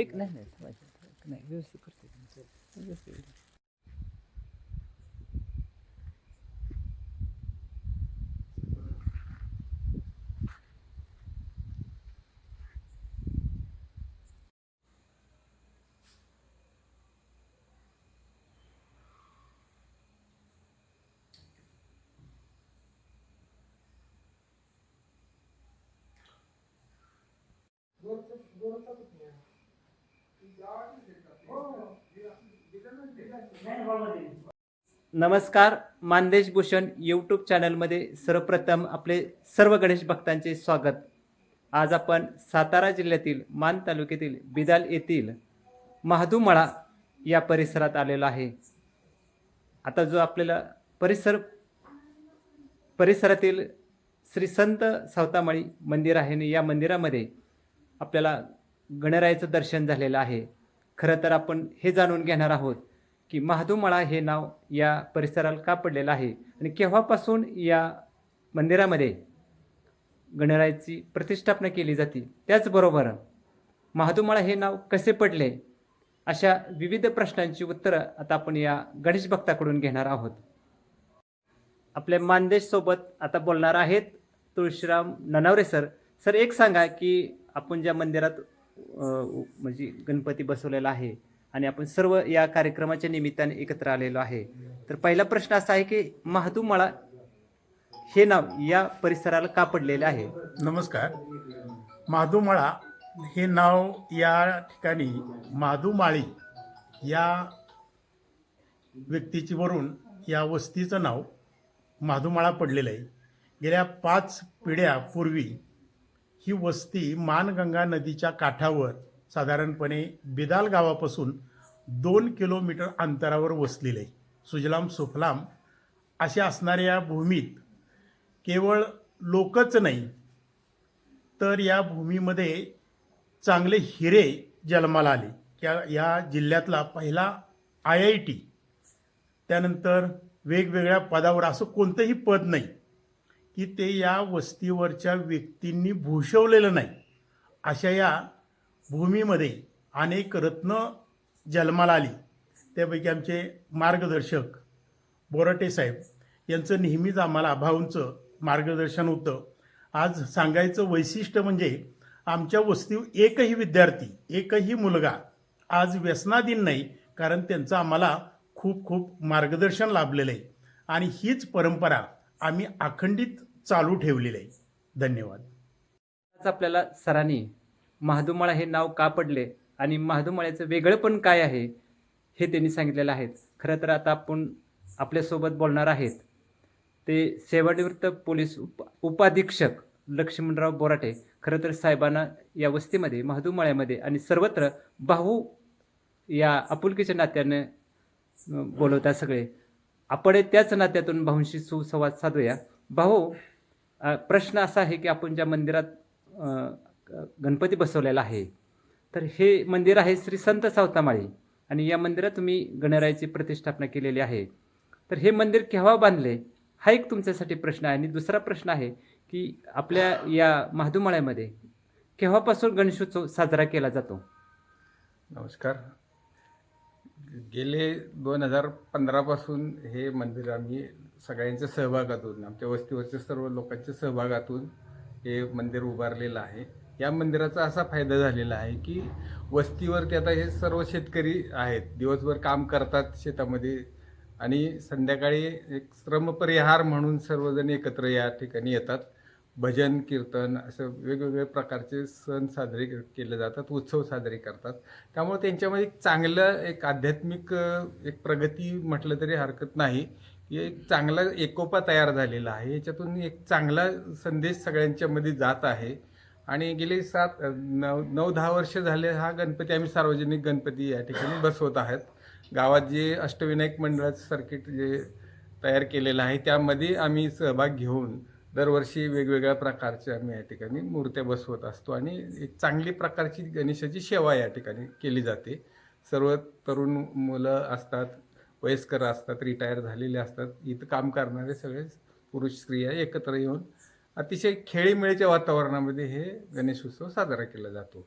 एक नाही नाही थांबायचं. नाही व्यवस्थित करते व्यवस्थित नमस्कार मानदेश भूषण यूट्यूब चॅनलमध्ये सर्वप्रथम आपले सर्व गणेश भक्तांचे स्वागत. आज आपण सातारा जिल्ह्यातील मान तालुक्यातील बिदाल येथील महादूमळा या परिसरात आलेला आहे. आता जो आपल्याला परिसर परिसरातील श्री संत सावतामाळी मंदिर आहे आणि या मंदिरामध्ये आपल्याला गणरायाचं दर्शन झालेलं आहे. खरं तर आपण हे जाणून घेणार आहोत की महादूमळा हे नाव या परिसराला का पडलेलं आहे. आणि केव्हापासून या मंदिरामध्ये गणरायाची प्रतिष्ठापना केली जाते? त्याचबरोबर महादूमळा हे नाव कसे पडले? अशा विविध प्रश्नांची उत्तरं आता आपण या गणेश भक्ताकडून घेणार आहोत. आपल्या मानदेशसोबत आता बोलणार आहेत तुळशीराम ननावरे सर. सर एक सांगा की आपण ज्या मंदिरात म्हणजे गणपती बसवलेला आहे आणि आपण सर्व या कार्यक्रमाच्या निमित्ताने एकत्र आलेलो आहे. तर पहिला प्रश्न असा आहे की महादूमळा हे नाव या परिसराला का पडलेले आहे? नमस्कार. माधुमाळा हे नाव या ठिकाणी माधुमाळी या व्यक्तीची वरून या वस्तीचं नाव माधुमाळा पडलेलं आहे. गेल्या पाच पिढ्यापूर्वी ही वस्ती मानगंगा नदीच्या काठावर साधारणपणे बिदाल गावापासून दोन किलोमीटर अंतरावर वसलेलं आहे सुजलाम सुफलाम अशा असणाऱ्या भूमीत केवळ लोकच नाही तर या भूमीमध्ये चांगले हिरे जन्माला आले. त्या या जिल्ह्यातला पहिला आय आय टी त्यानंतर वेगवेगळ्या पदावर असं कोणतंही पद नाही की ते या वस्तीवरच्या व्यक्तींनी भूषवलेलं नाही अशा या भूमीमध्ये अनेक रत्न जन्माला आली. त्यापैकी आमचे मार्गदर्शक बोराटे साहेब यांचं नेहमीच आम्हाला भाऊंचं मार्गदर्शन होतं. आज सांगायचं वैशिष्ट्य म्हणजे आमच्या वस्तीवर एकही विद्यार्थी एकही मुलगा आज व्यसनाधीन नाही कारण त्यांचं आम्हाला खूप खूप मार्गदर्शन लाभलेलं आहे. आणि हीच परंपरा आम्ही अखंडित चालू ठेवलेली आहे. धन्यवाद. आज आपल्याला सरांनी महादुमाळा हे नाव का पडले आणि महादुमाळ्याचं वेगळेपण काय आहे हे त्यांनी सांगितलेलं आहे. खरं तर आता आपण आपल्यासोबत बोलणार आहेत ते सेवानिवृत्त पोलीस उप उपाधीक्षक लक्ष्मणराव बोराटे. खरं तर साहेबांना या वस्तीमध्ये महादुमाळ्यामध्ये आणि सर्वत्र भाऊ या आपुलकीच्या नात्याने बोलवता बोलवतात सगळे. आपण त्याच नात्यातून भाऊंशी सुसंवाद साधूया. भाऊ प्रश्न असा आहे की आपण ज्या मंदिरात गणपती बसवलेला आहे. तर हे मंदिर आहे श्री संत सावतामाळी आणि या मंदिरात तुम्ही गणरायाची प्रतिष्ठापना केलेली आहे. तर हे मंदिर केव्हा बांधले? हा एक तुमच्यासाठी प्रश्न आहे आणि दुसरा प्रश्न आहे की आपल्या या महादुमाळ्यामध्ये केव्हापासून गणेशोत्सव साजरा केला जातो? नमस्कार. गेले दोन हजार पंधरापासून हे मंदिर आम्ही सगळ्यांच्या सहभागातून आमच्या वस्तीवरच्या सर्व लोकांच्या सहभागातून हे मंदिर उभारलेलं आहे. या मंदिराचा असा फायदा झालेला आहे की वस्तीवरती आता हे सर्व शेतकरी आहेत. दिवसभर काम करतात शेतामध्ये आणि संध्याकाळी एक श्रमपरिहार म्हणून सर्वजण एकत्र या ठिकाणी येतात. भजन कीर्तन असं वेगवेगळे प्रकारचे सण साजरे के- केले जातात उत्सव साजरे करतात. त्यामुळे त्यांच्यामध्ये एक चांगलं एक आध्यात्मिक एक प्रगती म्हटलं तरी हरकत नाही. की एक चांगला एकोपा तयार झालेला आहे. याच्यातून एक चांगला संदेश सगळ्यांच्यामध्ये जात आहे. आणि गेली सात नऊ नऊ दहा वर्ष झाले हा गणपती आम्ही सार्वजनिक गणपती या ठिकाणी बसवत आहेत. गावात जे अष्टविनायक मंडळाचं सर्किट जे तयार केलेलं आहे त्यामध्ये आम्ही सहभाग घेऊन दरवर्षी वेगवेगळ्या प्रकारच्या आम्ही या ठिकाणी मूर्त्या बसवत असतो. आणि एक चांगली प्रकारची गणेशाची सेवा या ठिकाणी केली जाते. सर्व तरुण मुलं असतात वयस्कर असतात रिटायर झालेले असतात. इथं काम करणारे सगळे पुरुष स्त्रिया एकत्र येऊन अतिशय खेळीमेळीच्या वातावरणामध्ये हे गणेश उत्सव साजरा केला जातो.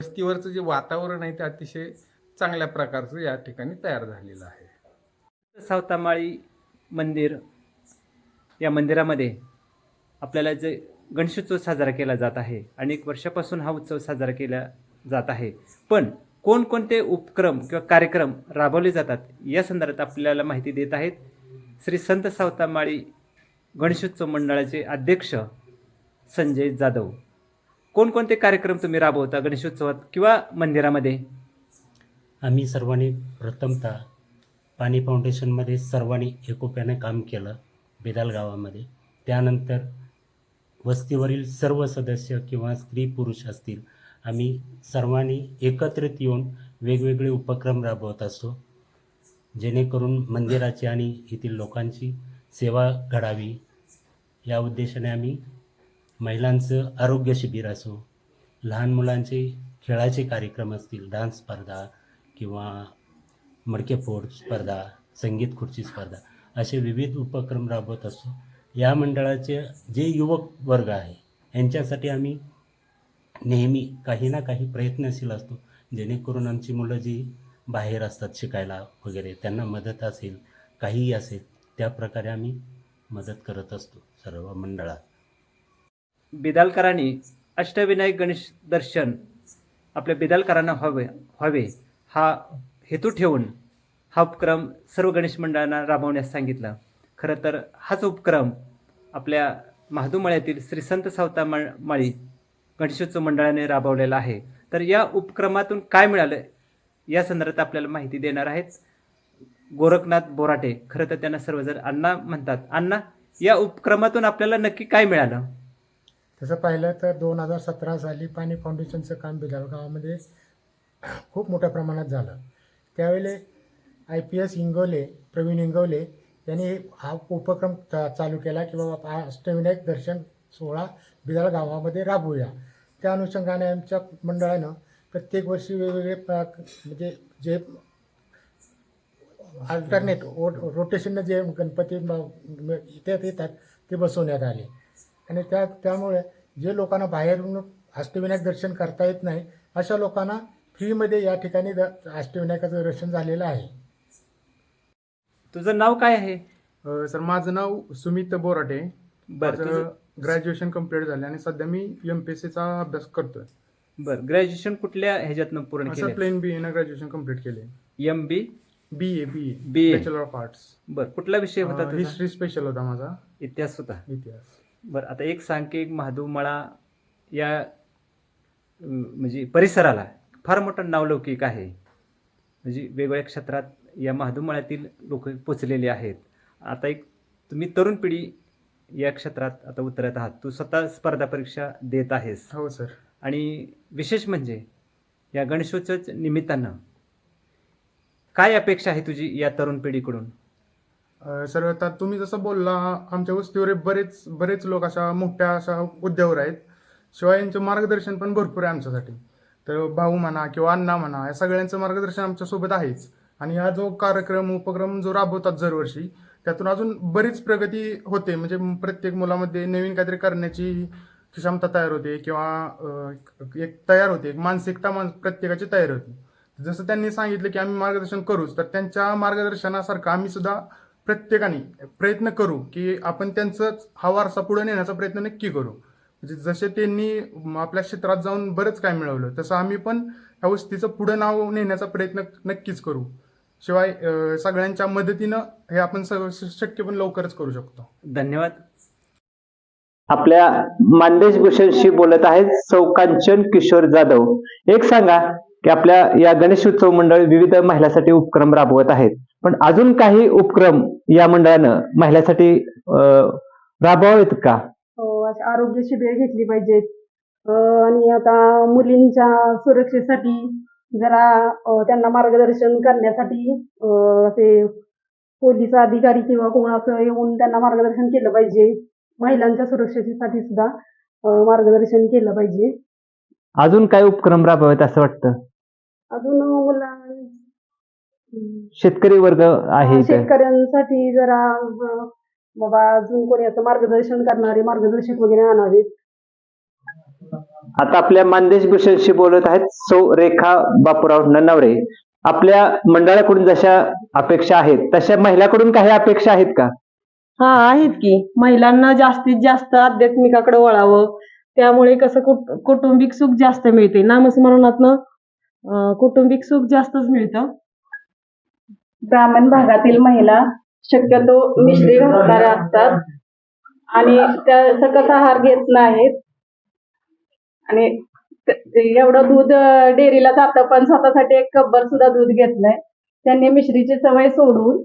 वस्तीवरचं जे वातावरण आहे ते अतिशय चांगल्या प्रकारचं या ठिकाणी तयार झालेलं आहे. सावतामाळी मंदिर या मंदिरामध्ये आपल्याला जे गणेशोत्सव साजरा केला जात आहे अनेक वर्षापासून हा उत्सव साजरा केला जात आहे. पण कोणकोणते उपक्रम किंवा कार्यक्रम राबवले जातात या संदर्भात आपल्याला माहिती देत आहेत श्री संत सावतामाळी गणेशोत्सव मंडळाचे अध्यक्ष संजय जाधव. कोणकोणते कार्यक्रम तुम्ही राबवता गणेशोत्सवात किंवा मंदिरामध्ये? आम्ही सर्वांनी प्रथमतः पाणी फाउंडेशनमध्ये सर्वांनी एकोप्याने काम केलं बेदाल गावामध्ये. त्यानंतर वस्तीवरील सर्व सदस्य किंवा स्त्री पुरुष असतील आम्ही सर्वांनी एकत्रित येऊन वेगवेगळे उपक्रम राबवत असतो. जेणेकरून मंदिराची आणि येथील लोकांची सेवा घडावी. या उद्देशाने आम्ही महिलांचं आरोग्य शिबिर असो लहान मुलांचे खेळाचे कार्यक्रम असतील डान्स स्पर्धा किंवा मडकेफोड स्पर्धा संगीत खुर्ची स्पर्धा असे विविध उपक्रम राबवत असतो. या मंडळाचे जे युवक वर्ग आहे यांच्यासाठी आम्ही नेहमी काही ना काही प्रयत्नशील असतो. जेणेकरून आमची मुलं जी बाहेर असतात शिकायला वगैरे त्यांना मदत असेल काहीही असेल त्या प्रकारे आम्ही मदत करत असतो. सर्व मंडळात. बिदालकरांनी अष्टविनायक गणेश दर्शन आपल्या बिदालकरांना व्हावे व्हावे हा हेतू ठेवून हा उपक्रम सर्व गणेश मंडळांना राबवण्यास सांगितला. खरं तर हाच उपक्रम आपल्या महादूमळ्यातील श्री संत सावता मा माळी गणेशोत्सव मंडळाने राबवलेला आहे. तर या उपक्रमातून काय मिळालं या संदर्भात आपल्याला माहिती देणार आहेत गोरखनाथ बोराटे. खरं तर त्यांना सर्वजण अण्णा म्हणतात. अण्णा या उपक्रमातून आपल्याला नक्की काय मिळालं? तसं पाहिलं तर दोन हजार सतरा साली पाणी फाउंडेशनचं काम बिलाल गावामध्ये खूप मोठ्या प्रमाणात झालं. त्यावेळी I P S Ingawale Pravin Ingawale यांनी हा उपक्रम चा- चालू केला की बाबा अष्टविनायक दर्शन सोहळा बिलाल गावामध्ये राबवूया. त्या अनुषंगाने आमच्या मंडळानं प्रत्येक वर्षी वेगवेगळे म्हणजे जे अल्टरनेट रोटेशननं जे गणपती इथे येतात ते बसवण्यात आले. आणि त्या त्यामुळे जे लोकांना बाहेरून अष्टविनायक दर्शन करता येत नाही अशा लोकांना फ्रीमध्ये या ठिकाणी द अष्टविनायकाचं दर्शन झालेलं आहे. तुझं नाव काय आहे? अ, सर माझं नाव सुमित बोराटे. बरं माझं तुझं ग्रॅज्युएशन कंप्लीट झालं आणि सध्या मी एम पी एस सीचा अभ्यास करतोय. बरं ग्रॅज्युएशन कुठल्या ह्याच्यातनं पूर्ण असं केलं प्लेन बी एनं ग्रॅज्युएशन कंप्लीट केले M B B A B BA. Bachelor of arts बरं कुठला विषय होता तुझा? हिस्ट्री स्पेशल होता माझा. इतिहास होता. इतिहास. बरं आता एक सांग की एक महादूमाळा या अं, म्हणजे परिसराला फार मोठं नावलौकिक आहे. म्हणजे वेगवेगळ्या क्षेत्रात या महादूमाळ्यातील लोक पोचलेले आहेत. आता एक तुम्ही तरुण पिढी या क्षेत्रात आता उतरत आहात. तू स्वतः स्पर्धा परीक्षा देत आहेस. हो सर. आणि विशेष म्हणजे या गणेशोत्सव निमित्तानं काय अपेक्षा आहे तुझी या तरुण पिढीकडून? सर आता तुम्ही जसं बोलला आमच्या वस्तीवर बरेच बरेच लोक अशा मोठ्या अशा उद्यावर आहेत. शिवाय यांचं मार्गदर्शन पण भरपूर आहे आमच्यासाठी. तर भाऊ म्हणा किंवा अण्णा म्हणा या सगळ्यांचं मार्गदर्शन आमच्यासोबत आहेच. आणि हा जो कार्यक्रम उपक्रम जो राबवतात दरवर्षी त्यातून अजून बरीच प्रगती होते. म्हणजे प्रत्येक मुलामध्ये नवीन काहीतरी करण्याची क्षमता तयार होते किंवा एक तयार होते. एक मानसिकता मान प्रत्येकाची तयार होती. जसं त्यांनी सांगितलं की आम्ही मार्गदर्शन करूच तर त्यांच्या मार्गदर्शनासारखं आम्ही सुद्धा प्रत्येकाने प्रयत्न करू की आपण त्यांचाच हा वारसा पुढे नेण्याचा प्रयत्न नक्की करू. म्हणजे जसे त्यांनी आपल्या क्षेत्रात जाऊन बरंच काय मिळवलं तसं आम्ही पण ह्या वस्तीचं पुढं नाव नेण्याचा प्रयत्न नक्कीच करू. शिवाय सगळ्यांच्या मदतीनं हे आपण शक्य पण लवकरच करू शकतो. धन्यवाद. आपल्या मानदेश भूषणशी बोलत आहेत सौ कांचन किशोर जाधव. एक सांगा की आपल्या या गणेश उत्सव मंडळ विविध महिलांसाठी उपक्रम राबवत आहेत. पण अजून काही उपक्रम या मंडळानं महिलांसाठी राबवावेत का? हो, अशी आरोग्य शिबिर घेतली पाहिजेत. आणि आता मुलींच्या सुरक्षेसाठी जरा त्यांना मार्गदर्शन करण्यासाठी असे पोलीस अधिकारी किंवा कोणाचं असं येऊन त्यांना मार्गदर्शन केलं पाहिजे. महिलांच्या सुरक्षेसाठी सुद्धा मार्गदर्शन केलं पाहिजे. अजून काय उपक्रम राबवावेत असं वाटतं? अजून मुला शेतकरी वर्ग आहे इथं. शेतकऱ्यांसाठी जरा अं, बाबा अजून कोणी असं मार्गदर्शन करणारे मार्गदर्शक वगैरे आणावेत. आता आपल्या मानदेश भूषणशी बोलत आहेत सौ रेखा बापूराव ननावरे आपल्या मंडळाकडून जशा अपेक्षा आहेत तशा महिलाकडून काही अपेक्षा आहेत का? हा आहेत की. महिलांना जास्तीत जास्त आध्यात्मिकाकडे वळावं. त्यामुळे कसं कुट कौटुंबिक सुख जास्त मिळते नामस्मरणातनं कौटुंबिक सुख जास्तच मिळतं. ग्रामीण भागातील महिला शक्यतो मिश्री घालणाऱ्या असतात. आणि त्या सकस आहार घेत नाहीत. आणि एवढं दूध डेअरीला जातं पण स्वतःसाठी एक कब्बर सुद्धा दूध घेतलंय त्यांनी मिश्रीची सवय सोडून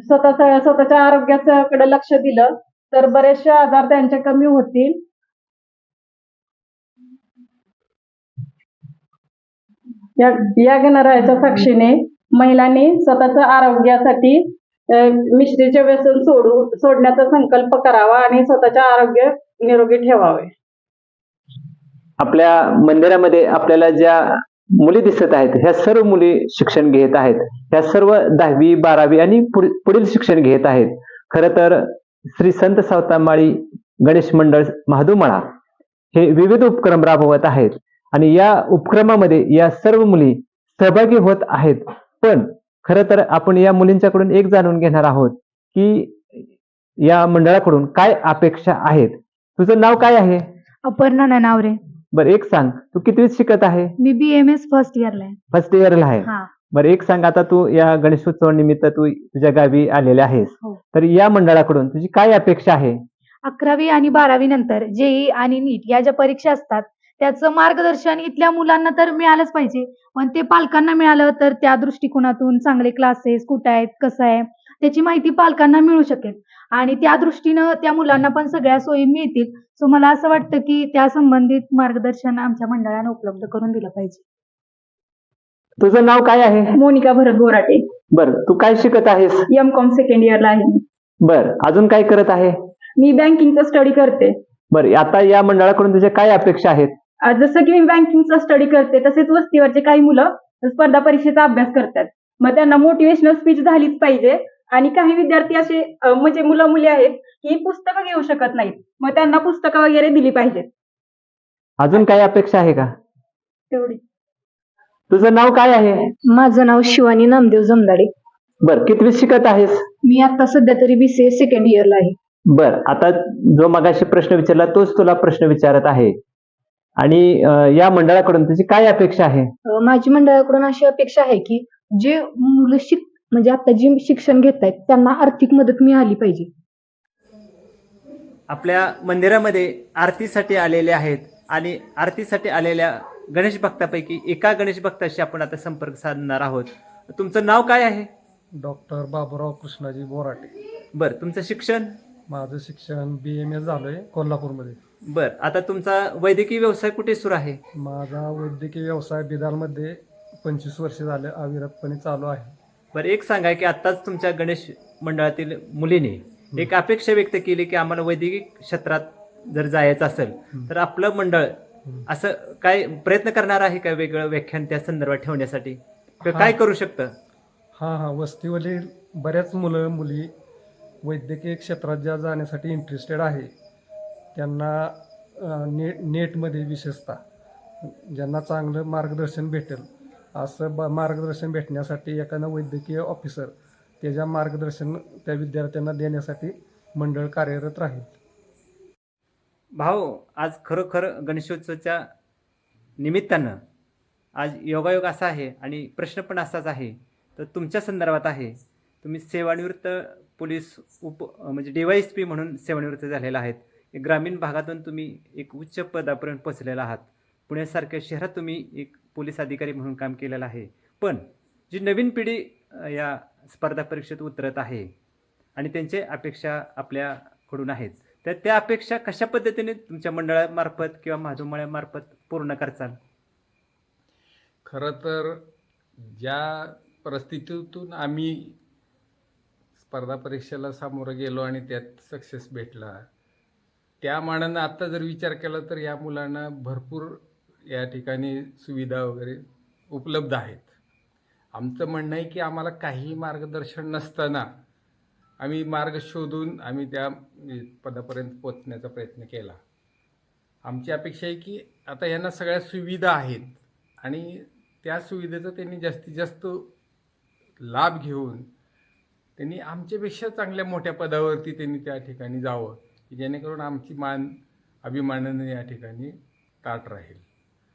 स्वतः स्वतःच्या आरोग्याकडे लक्ष दिलं तर बरेचसे आजार त्यांचे कमी होतील. या या गणरायाच्या साक्षीने महिलांनी स्वतःच्या आरोग्यासाठी मिश्रीचे व्यसन सोडू सोडण्याचा संकल्प करावा आणि स्वतःचे आरोग्य निरोगी ठेवावे. आपल्या मंदिरामध्ये आपल्याला ज्या मुली दिसत आहेत ह्या सर्व मुली शिक्षण घेत आहेत. ह्या सर्व दहावी बारावी आणि पुढील शिक्षण घेत आहेत. खरं तर श्री संत सावतामाळी गणेश मंडळ महादुमळा हे विविध उपक्रम राबवत आहेत. आणि या उपक्रमामध्ये या सर्व मुली सहभागी होत आहेत. पण खरं तर आपण या मुलींच्याकडून एक जाणून घेणार आहोत की या मंडळाकडून काय अपेक्षा आहेत. तुझं नाव काय आहे? अपर्णा ननावरे. बरं एक सांग. तू कितवीत शिकत आहे? मी बी एम एस फर्स्ट इयरला आहे. फर्स्ट इयरला आहे. हा. बरं एक सांग आता तू या गणेशोत्सव निमित्त तू तुझ्या गावी आलेले आहेस. हो. तर या मंडळाकडून तुझी काय अपेक्षा आहे? अकरावी आणि बारावी नंतर जेई आणि नीट या ज्या परीक्षा असतात त्याचं मार्गदर्शन इथल्या मुलांना तर मिळालंच पाहिजे. पण ते पालकांना मिळालं तर त्या दृष्टिकोनातून चांगले क्लासेस कुठं आहेत कसं आहे त्याची माहिती पालकांना मिळू शकेल. आणि त्या दृष्टीनं त्या मुलांना पण सगळ्या सोयी मिळतील. सो मला असं वाटतं की त्या संबंधित मार्गदर्शन आमच्या मंडळानं उपलब्ध करून दिलं पाहिजे. तुझं नाव काय आहे? मोनिका भरत बोराटे. बरं तू काय शिकत आहेस? एम कॉम सेकंड इयरला आहे. बरं अजून काय करत आहे? मी बँकिंगचा स्टडी करते. बरं आता या मंडळाकडून तुझ्या काय अपेक्षा आहेत? जसं की मी बँकिंगचा स्टडी करते तसेच वस्तीवरचे काही मुलं स्पर्धा परीक्षेचा अभ्यास करतात. मग त्यांना मोटिवेशनल स्पीच झालीच पाहिजे. आणि काही विद्यार्थी असे म्हणजे मुलं मुली आहेत की पुस्तकं घेऊ शकत नाहीत. मग त्यांना पुस्तकं वगैरे दिली पाहिजेत. अजून काय अपेक्षा आहे का? तेवढी. तुझं नाव काय आहे? माझं नाव शिवानी नामदेव जमदाडे बरं कितवीत शिकत आहेस? मी आता सध्या तरी बी सी ए सेकंड इयरला आहे. बर आता जो मगाशी प्रश्न विचारला तोच तुला प्रश्न विचारत आहे. आणि या मंडळाकडून तुझी काय अपेक्षा आहे? माझी मंडळाकडून अशी अपेक्षा आहे की जे मुलं शिक म्हणजे आता जी शिक्षण घेत आहेत त्यांना आर्थिक मदत मिळाली पाहिजे. आपल्या मंदिरामध्ये आरतीसाठी आलेले आहेत आणि आरतीसाठी आलेल्या गणेश भक्तापैकी एका गणेश भक्ताशी आपण आता संपर्क साधणार आहोत. तुमचं नाव काय आहे? डॉक्टर बाबूराव कृष्णाजी बोराटे. बरं तुमचं शिक्षण? माझं शिक्षण बी एम एस झालं आहे कोल्हापूरमध्ये. बरं आता तुमचा वैद्यकीय व्यवसाय कुठे सुरू आहे? माझा वैद्यकीय व्यवसाय बिदालमध्ये पंचवीस वर्ष झालं अविरतपणे चालू आहे. बरं एक सांगा की आत्ताच तुमच्या गणेश मंडळातील मुलीने एक अपेक्षा व्यक्त केली की आम्हाला वैद्यकीय क्षेत्रात जर जायचं असेल तर आपलं मंडळ असं काय प्रयत्न करणार आहे का वेगळं व्याख्यान त्या संदर्भात ठेवण्यासाठी? किंवा काय करू शकतं? हां हां वस्तीवरील बऱ्याच मुलं मुली वैद्यकीय क्षेत्रात ज्या जाण्यासाठी इंटरेस्टेड आहे त्यांना ने नेटमध्ये विशेषतः ज्यांना चांगलं मार्गदर्शन भेटेल असं ब मार्गदर्शन भेटण्यासाठी एखादा वैद्यकीय ऑफिसर त्याच्या मार्गदर्शन त्या विद्यार्थ्यांना देण्यासाठी मंडळ कार्यरत राहील. भाऊ आज खरोखर गणेशोत्सवाच्या निमित्तानं आज योगायोग असा आहे आणि प्रश्न पण असाच आहे. तर तुमच्या संदर्भात आहे. तुम्ही सेवानिवृत्त पोलीस उप म्हणजे डी वाय एस पी म्हणून सेवानिवृत्त झालेला आहेत. ग्रामीण भागातून तुम्ही एक उच्च पदापर्यंत पोचलेला आहात. पुण्यासारख्या शहरात तुम्ही एक पोलीस अधिकारी म्हणून काम केलेलं आहे. पण जी नवीन पिढी या स्पर्धा परीक्षेत उतरत आहे आणि त्यांचे अपेक्षा आपल्याकडून आहेत तर त्या अपेक्षा कशा पद्धतीने तुमच्या मंडळामार्फत किंवा माधुमळ्यामार्फत पूर्ण करचाल? खरं तर ज्या परिस्थितीतून आम्ही स्पर्धा परीक्षेला सामोरं गेलो आणि त्यात सक्सेस भेटला त्या मानानं आत्ता जर विचार केला तर या मुलांना भरपूर या ठिकाणी सुविधा वगैरे उपलब्ध आहेत. आमचं म्हणणं आहे की आम्हाला काही मार्गदर्शन नसताना आम्ही मार्ग शोधून आम्ही त्या पदापर्यंत पोचण्याचा प्रयत्न केला. आमची अपेक्षा आहे की आता यांना सगळ्या सुविधा आहेत आणि त्या सुविधेचा त्यांनी जास्तीत जास्त लाभ घेऊन त्यांनी आमच्यापेक्षा चांगल्या मोठ्या पदावरती त्यांनी त्या ठिकाणी जावं. की जेणेकरून आमची मान अभिमानाने या ठिकाणी ताट राहील.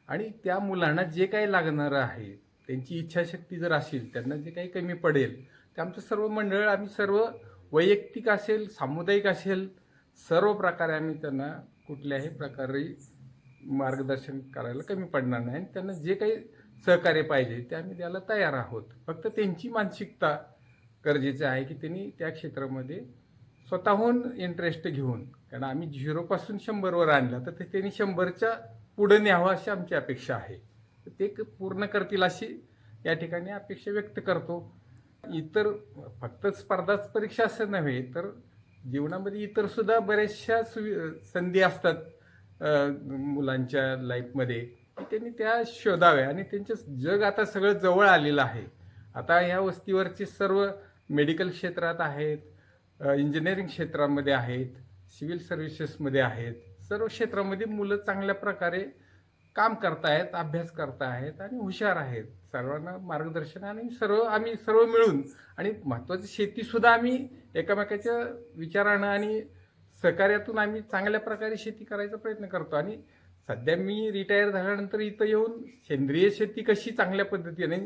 आणि त्या मुलांना जे काही लागणारं आहे त्यांची इच्छाशक्ती जर असेल त्यांना जे काही कमी पडेल ते आमचं सर्व मंडळ आम्ही सर्व वैयक्तिक असेल सामुदायिक असेल सर्व प्रकारे आम्ही त्यांना कुठल्याही प्रकारे मार्गदर्शन करायला कमी पडणार नाही. आणि त्यांना जे काही सहकार्य पाहिजे ते आम्ही द्यायला तयार आहोत. फक्त त्यांची मानसिकता गरजेचं आहे की त्यांनी त्या क्षेत्रामध्ये स्वतःहून इंटरेस्ट घेऊन. कारण आम्ही झिरोपासून शंभरवर आणलं तर ते त्यांनी शंभरच्या पुढं न्यावं अशी आमची अपेक्षा आहे. ते पूर्ण करतील अशी या ठिकाणी अपेक्षा व्यक्त करतो. इतर फक्त स्पर्धाच परीक्षा असं नव्हे तर जीवनामध्ये इतर सुद्धा बऱ्याचशा सुवि संधी असतात मुलांच्या लाईफमध्ये की त्यांनी त्या शोधाव्या आणि त्यांचं जग आता सगळं जवळ आलेलं आहे. आता ह्या वस्तीवरचे सर्व मेडिकल क्षेत्रात आहेत इंजिनिअरिंग क्षेत्रामध्ये आहेत सिव्हिल सर्व्हिसेसमध्ये आहेत सर्व क्षेत्रामध्ये मुलं चांगल्या प्रकारे काम करतायत अभ्यास करतायत आणि हुशार आहेत. सर्वांना मार्गदर्शन आणि सर्व आम्ही सर्व मिळून आणि महत्त्वाचं शेतीसुद्धा आम्ही एकमेकाच्या विचारानं आणि सहकार्यातून आम्ही चांगल्या प्रकारे शेती करायचा प्रयत्न करतो. आणि सध्या मी रिटायर झाल्यानंतर इथं येऊन सेंद्रिय शेती कशी चांगल्या पद्धतीने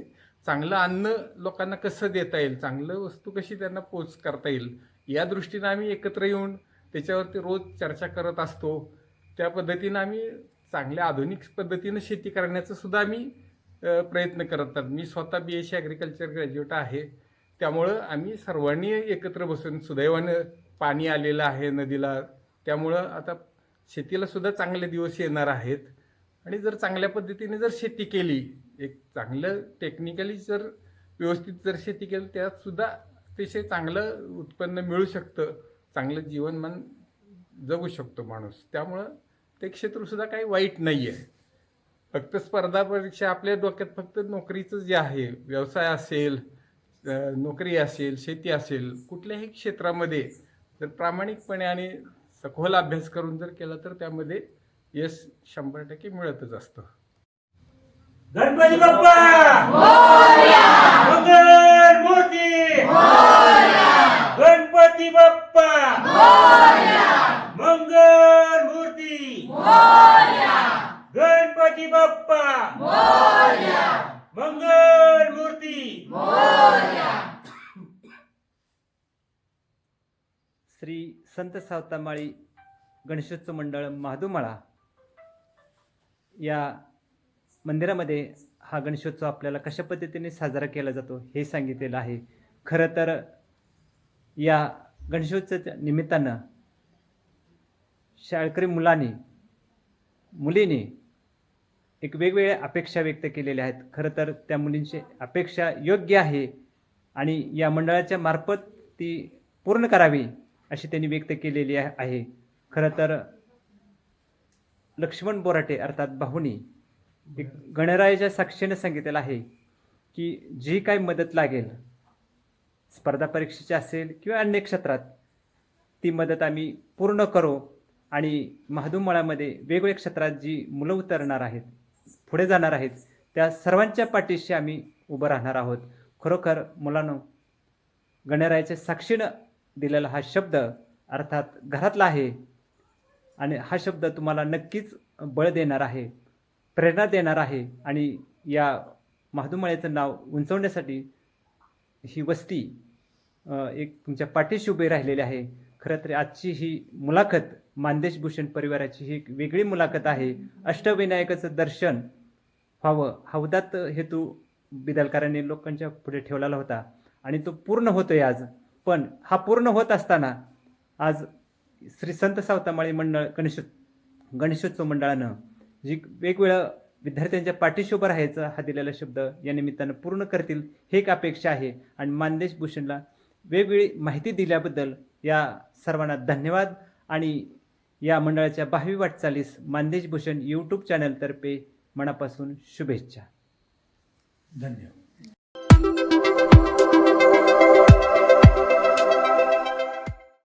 चांगलं अन्न लोकांना कसं देता येईल चांगलं वस्तू कशी त्यांना पोच करता येईल या दृष्टीनं आम्ही एकत्र येऊन त्याच्यावरती रोज चर्चा करत असतो. त्या पद्धतीनं आम्ही चांगल्या आधुनिक पद्धतीनं शेती करण्याचं सुद्धा आम्ही प्रयत्न प्रयत्न करतात मी स्वतः B S C agriculture graduate आहे. त्यामुळं आम्ही सर्वांनी एकत्र बसून सुदैवानं पाणी आलेलं आहे नदीला. त्यामुळं आता शेतीला सुद्धा चांगले दिवस येणार आहेत. आणि जर चांगल्या पद्धतीने जर शेती केली एक चांगलं टेक्निकली जर व्यवस्थित जर शेती केली त्यात सुद्धा अतिशय चांगलं उत्पन्न मिळू शकतं चांगलं जीवनमान जगू शकतो माणूस. त्यामुळं ते क्षेत्र सुद्धा काही वाईट नाही आहे फक्त स्पर्धा परीक्षा आपल्या डोक्यात फक्त नोकरीचं जे आहे व्यवसाय असेल नोकरी असेल शेती असेल कुठल्याही क्षेत्रामध्ये जर प्रामाणिकपणे आणि सखोल अभ्यास करून जर केला तर त्यामध्ये यश शंभर टक्के मिळतच असतं. गणपती बाप्पा मंगल मूर्ती गणपती बाप्पा मंगल मूर्ती गणपती बाप्पा। मंगल मूर्ती। श्री संत सावतामाळी गणेशोत्सव मंडळ महादुमाळा या मंदिरामध्ये हा गणेशोत्सव आपल्याला कशा पद्धतीने साजरा केला जातो हे सांगितलेलं आहे. खरं तर या गणेशोत्सवाच्या निमित्तानं शाळकरी मुलांनी मुलीने एक वेगवेगळ्या अपेक्षा व्यक्त केलेल्या आहेत. खरं तर त्या मुलींची अपेक्षा योग्य आहे आणि या मंडळाच्या मार्फत ती पूर्ण करावी अशी त्यांनी व्यक्त केलेली आहे. खरं तर लक्ष्मण बोराटे अर्थात बाहुनी एक गणरायाच्या साक्षीने सांगितलेलं आहे की जी काय मदत लागेल स्पर्धा परीक्षेची असेल किंवा अन्य क्षेत्रात ती मदत आम्ही पूर्ण करू आणि महादुमळामध्ये वेगवेगळ्या क्षेत्रात जी मुलं उतरणार आहेत पुढे जाणार आहेत त्या सर्वांच्या पाठीशी आम्ही उभं राहणार आहोत. खरोखर मुलांनो गणरायाच्या साक्षीनं दिलेला हा शब्द अर्थात घरातला आहे आणि हा शब्द तुम्हाला नक्कीच बळ देणार आहे प्रेरणा देणार आहे आणि या महादुमळ्याचं नाव उंचवण्यासाठी ही वस्ती एक तुमच्या पाठीशी उभी राहिलेली आहे. खरं तर आजची ही मुलाखत मानदेशभूषण परिवाराची ही एक वेगळी मुलाखत आहे. अष्टविनायकाचं दर्शन व्हावं हा हेतू बिदलकरांनी लोकांच्या पुढे ठेवलेला होता. आणि तो पूर्ण होतोय आज. पण हा पूर्ण होत असताना आज श्री संत सावतामाळी मंडळ गणेश गणेशोत्सव मंडळानं जी वेगवेगळ्या विद्यार्थ्यांच्या पाठीशी उभं राहायचं हा दिलेला शब्द या निमित्तानं पूर्ण करतील हे एक अपेक्षा आहे. आणि मानदेश भूषणला वेगवेगळी माहिती दिल्याबद्दल या सर्वांना धन्यवाद. आणि या मंडळाच्या भावी वाटचालीस मानदेश भूषण यूट्यूब चॅनलतर्फे मनापासून शुभेच्छा. धन्यवाद.